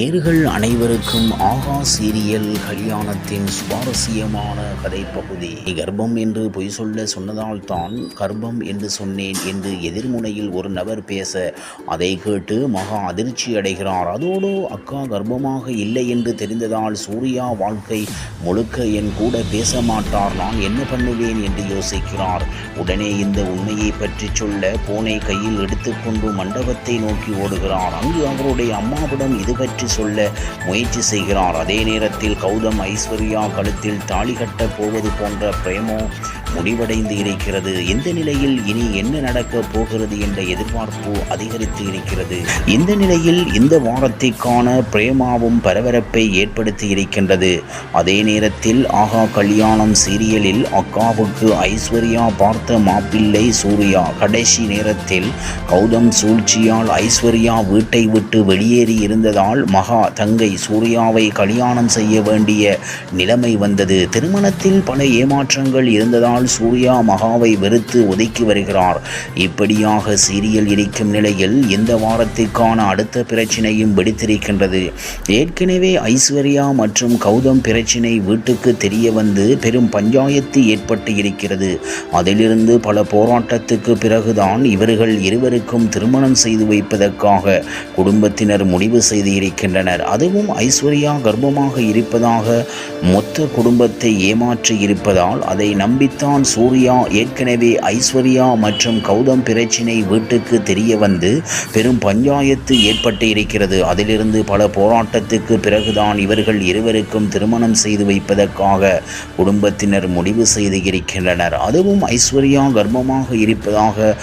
நேர்கள் அனைவருக்கும் ஆகா சீரியல் கல்யாணத்தின் சுவாரஸ்யமான கதைப்பகுதி. கர்ப்பம் என்று பொய் சொல்ல சொன்னதால் தான் கர்ப்பம் என்று சொன்னேன் என்று எதிர்முனையில் ஒரு நபர் பேச அதை கேட்டு மகா அதிர்ச்சி அடைகிறார். அதோடு அக்கா கர்ப்பமாக இல்லை என்று தெரிந்ததால் சூர்யா வாழ்க்கை முழுக்க என் கூட பேச மாட்டார். நான் என்ன பண்ணுவேன் என்று யோசிக்கிறார். உடனே இந்த உண்மையை பற்றி சொல்ல போனை கையில் எடுத்துக்கொண்டு மண்டபத்தை நோக்கி ஓடுகிறார். அங்கு அவருடைய அம்மாவிடம் இது பற்றி சொல்ல முயற்சி செய்கிறார். அதே நேரத்தில் கௌதம் ஐஸ்வர்யா கழுத்தில் தாலி கட்டப் போவது போன்ற பிரேமோ முடிவடைந்து இருக்கிறது. இந்த நிலையில் இனி என்ன நடக்கப் போகிறது என்ற எதிர்பார்ப்பு அதிகரித்து இருக்கிறது. இந்த நிலையில் இந்த வாரத்திற்கான பிரேமாவும் பரபரப்பை ஏற்படுத்தி இருக்கின்றது. அதே நேரத்தில் ஆகா கல்யாணம் சீரியலில் அக்காவுக்கு ஐஸ்வர்யா பார்த்த மாப்பிள்ளை சூர்யா. கடைசி நேரத்தில் கௌதம் சூழ்ச்சியால் ஐஸ்வர்யா வீட்டை விட்டு வெளியேறி இருந்ததால் மகா தங்கை சூர்யாவை கல்யாணம் செய்ய வேண்டிய நிலைமை வந்தது. திருமணத்தில் பல ஏமாற்றங்கள் இருந்ததால் சூர்யா மகாவை வெறுத்து ஒதுக்கி வருகிறார். இப்படியாக சீரியல் இருக்கும் நிலையில் இந்த வாரத்திற்கான அடுத்த பிரச்சினையும் வெடித்திருக்கின்றது. ஏற்கனவே ஐஸ்வர்யா மற்றும் கௌதம் பிரச்சினை வீட்டுக்கு தெரிய வந்து பெரும் பஞ்சாயத்து ஏற்பட்டு இருக்கிறது. அதிலிருந்து பல போராட்டத்துக்கு பிறகுதான் இவர்கள் இருவருக்கும் திருமணம் செய்து வைப்பதற்காக குடும்பத்தினர் முடிவு செய்து இருக்கின்றனர் அதுவும் ஐஸ்வர்யா கர்ப்பமாக இருப்பதாக மொத்த குடும்பத்தை ஏமாற்றி இருப்பதால் அதை நம்பித்தான் சூர்யா ஏற்கனவே ஐஸ்வர்யா மற்றும் கௌதம் பிரச்சினை வீட்டுக்கு தெரிய வந்து பெரும் பஞ்சாயத்து ஏற்பட்டு இருக்கிறது. அதிலிருந்து பல போராட்டத்துக்கு பிறகுதான் இவர்கள் இருவருக்கும் திருமணம் செய்து வைப்பதற்காக குடும்பத்தினர் முடிவு செய்து இருக்கின்றனர். அதுவும் ஐஸ்வர்யா கர்ப்பமாக இருப்பதாக